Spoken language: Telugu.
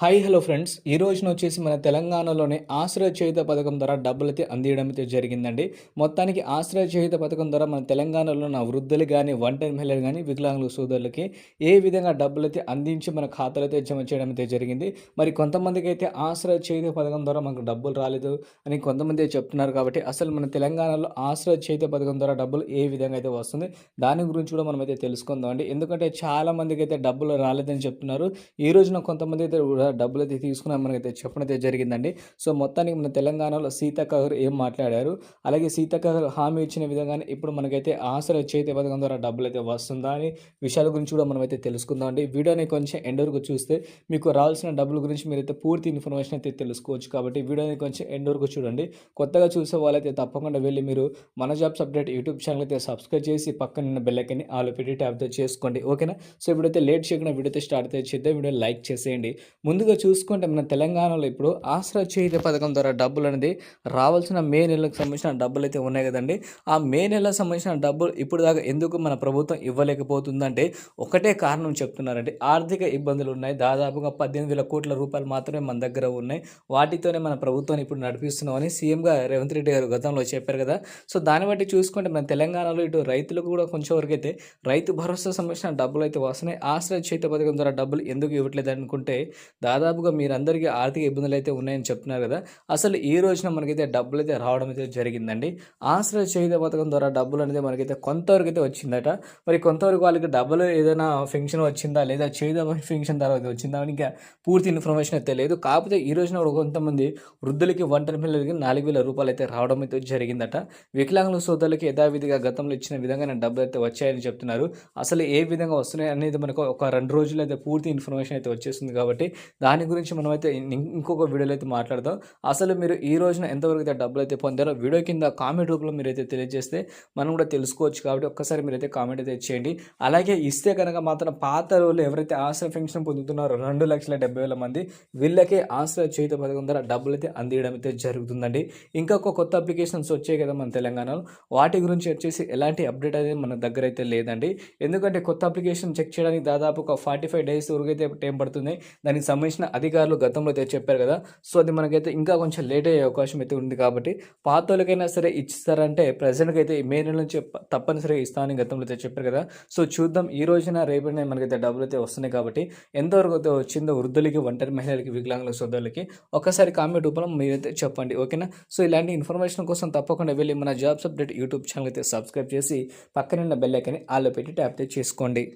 హాయ్ హలో ఫ్రెండ్స్ ఈ రోజున వచ్చేసి మన తెలంగాణలోనే ఆశ్రయ చేయుత పథకం ద్వారా డబ్బులు అయితే అందియడం అయితే జరిగిందండి. మొత్తానికి ఆశ్రయ చేయుత పథకం ద్వారా మన తెలంగాణలో ఉన్న వృద్ధులు కానీ ఒంటరి మహిళలు కానీ వికలాంగుల సోదరులకి ఏ విధంగా డబ్బులు అయితే అందించి మన ఖాతాలో అయితే జమ చేయడం అయితే జరిగింది. మరి కొంతమందికి అయితే ఆశ్రయ చేయుత పథకం ద్వారా మనకు డబ్బులు రాలేదు అని కొంతమంది చెప్తున్నారు కాబట్టి అసలు మన తెలంగాణలో ఆశ్రయ చేయుత పథకం ద్వారా డబ్బులు ఏ విధంగా అయితే వస్తుంది? దాని గురించి కూడా మనం అయితే తెలుసుకుందాం అండి ఎందుకంటే చాలా మందికి అయితే డబ్బులు రాలేదని చెప్తున్నారు. ఈ రోజున కొంతమంది అయితే కూడా డబ్బులు అయితే తీసుకుని మనకైతే చెప్పడం అయితే జరిగిందండి. సో మొత్తానికి మన తెలంగాణలో సీతాకహర్ ఏం మాట్లాడారు? అలాగే సీతాకహర్ హామీ ఇచ్చిన విధంగానే ఇప్పుడు మనకైతే ఆసర చేతి పథకం ద్వారా డబ్బులు అయితే వస్తుందా అని విషయాల గురించి కూడా మనం అయితే తెలుసుకుందాం అండి. వీడియోని కొంచెం ఎండ్ వరకు చూస్తే మీకు రావాల్సిన డబ్బుల గురించి మీరైతే పూర్తి ఇన్ఫర్మేషన్ అయితే తెలుసుకోవచ్చు కాబట్టి వీడియోని కొంచెం ఎండ్ వరకు చూడండి. కొత్తగా చూసే వాళ్ళైతే తప్పకుండా వెళ్ళి మీరు మన జాబ్స్ అప్డేట్ యూట్యూబ్ ఛానల్ అయితే సబ్స్క్రైబ్ చేసి పక్కన బెల్లైకని ఆలో పెట్టి ట్యాప్ చేసుకోండి. ఓకేనా? సో ఇప్పుడైతే లేట్ చేయకుండా వీడియో అయితే స్టార్ట్ అయితే చేద్దాం. వీడియో లైక్ చేసేయండి. ముందు ముందుగా చూసుకుంటే మన తెలంగాణలో ఇప్పుడు ఆసరా చేయుత పథకం ద్వారా డబ్బులు అనేది రావాల్సిన మే నెలకు సంబంధించిన డబ్బులు అయితే ఉన్నాయి కదండి. ఆ మే నెలకు సంబంధించిన డబ్బులు ఇప్పుడు దాకా ఎందుకు మన ప్రభుత్వం ఇవ్వలేకపోతుందంటే ఒకటే కారణం చెప్తున్నారంటే ఆర్థిక ఇబ్బందులు ఉన్నాయి. దాదాపుగా పద్దెనిమిది వేల కోట్ల రూపాయలు మాత్రమే మన దగ్గర ఉన్నాయి. వాటితోనే మన ప్రభుత్వాన్ని ఇప్పుడు నడిపిస్తున్నామని సీఎంగా రేవంత్ రెడ్డి గారు గతంలో చెప్పారు కదా. సో దాన్ని బట్టి చూసుకుంటే మన తెలంగాణలో ఇటు రైతులకు కూడా కొంచెం వరకు అయితే రైతు భరోసా సంబంధించిన డబ్బులు అయితే వస్తున్నాయి. ఆశ్రయ చేత పథకం ద్వారా డబ్బులు ఎందుకు ఇవ్వట్లేదు అనుకుంటే దాదాపుగా మీరందరికీ ఆర్థిక ఇబ్బందులు అయితే ఉన్నాయని చెప్తున్నారు కదా. అసలు ఈ రోజున మనకైతే డబ్బులు అయితే రావడం అయితే జరిగిందండి. ఆశ్రయ చేయుత పథకం ద్వారా డబ్బులు అనేది మనకైతే కొంతవరకు అయితే వచ్చిందట. మరి కొంతవరకు వాళ్ళకి డబ్బులు ఏదైనా ఫంక్షన్ వచ్చిందా లేదా చేయుత ఫంక్షన్ తర్వాత వచ్చిందా అని ఇంకా పూర్తి ఇన్ఫర్మేషన్ అయితే లేదు. కాకపోతే ఈ రోజున కొంతమంది వృద్ధులకి ఒంటరి పిల్లలకి నాలుగు వేల రూపాయలు అయితే రావడం అయితే జరిగిందట. వికలాంగుల సోదరులకి యథావిధిగా గతంలో ఇచ్చిన విధంగా డబ్బులు అయితే వచ్చాయని చెప్తున్నారు. అసలు ఏ విధంగా వస్తున్నాయి అనేది మనకు ఒక రెండు రోజులు అయితే పూర్తి ఇన్ఫర్మేషన్ అయితే వచ్చేస్తుంది కాబట్టి దాని గురించి మనమైతే ఇంకొక వీడియోలో అయితే మాట్లాడదాం. అసలు మీరు ఈ రోజున ఎంతవరకు అయితే డబ్బులు అయితే పొందారో వీడియో కింద కామెంట్ రూపంలో మీరు అయితే తెలియజేస్తే మనం కూడా తెలుసుకోవచ్చు కాబట్టి ఒక్కసారి మీరైతే కామెంట్ అయితే చేయండి. అలాగే ఇస్తే కనుక మాత్రం పాత రోజులు ఎవరైతే ఆశ్రయ పెన్షన్ పొందుతున్నారో రెండు లక్షల డెబ్బై వేల మంది వీళ్ళకే ఆశ్రయ చేత పథకం ద్వారా డబ్బులు అయితే అందియడం అయితే జరుగుతుందండి. ఇంకొక కొత్త అప్లికేషన్స్ వచ్చాయి కదా మన తెలంగాణలో. వాటి గురించి వచ్చేసి ఎలాంటి అప్డేట్ అనేది మన దగ్గర అయితే లేదండి. ఎందుకంటే కొత్త అప్లికేషన్ చెక్ చేయడానికి దాదాపు ఒక ఫార్టీ ఫైవ్ డేస్ వరకు అయితే టైం పడుతుంది. దానికి కమిషన్ అధికారులు గతంలో అయితే చెప్పారు కదా. సో అది మనకైతే ఇంకా కొంచెం లేట్ అయ్యే అవకాశం అయితే ఉంది కాబట్టి పాత వాళ్ళకైనా సరే ఇస్తారంటే ప్రజెంట్కి అయితే మే నెల నుంచి తప్పనిసరిగా ఇస్తామని గతంలో అయితే చెప్పారు కదా. సో చూద్దాం ఈ రోజున రేపటిన మనకైతే డబ్బులు అయితే వస్తున్నాయి కాబట్టి ఎంతవరకు అయితే వచ్చిందో వృద్ధులకి ఒంటరి మహిళలకి వికలాంగుల సోదరులకి ఒకసారి కామెంట్ రూపంలో మీరైతే చెప్పండి ఓకేనా? సో ఇలాంటి ఇన్ఫర్మేషన్ కోసం తప్పకుండా వెళ్ళి మన జాబ్స్ అప్డేట్ యూట్యూబ్ ఛానల్ అయితే సబ్స్క్రైబ్ చేసి పక్కనున్న బెల్ ఐకని ఆలో పెట్టి ట్యాప్ చేసుకోండి.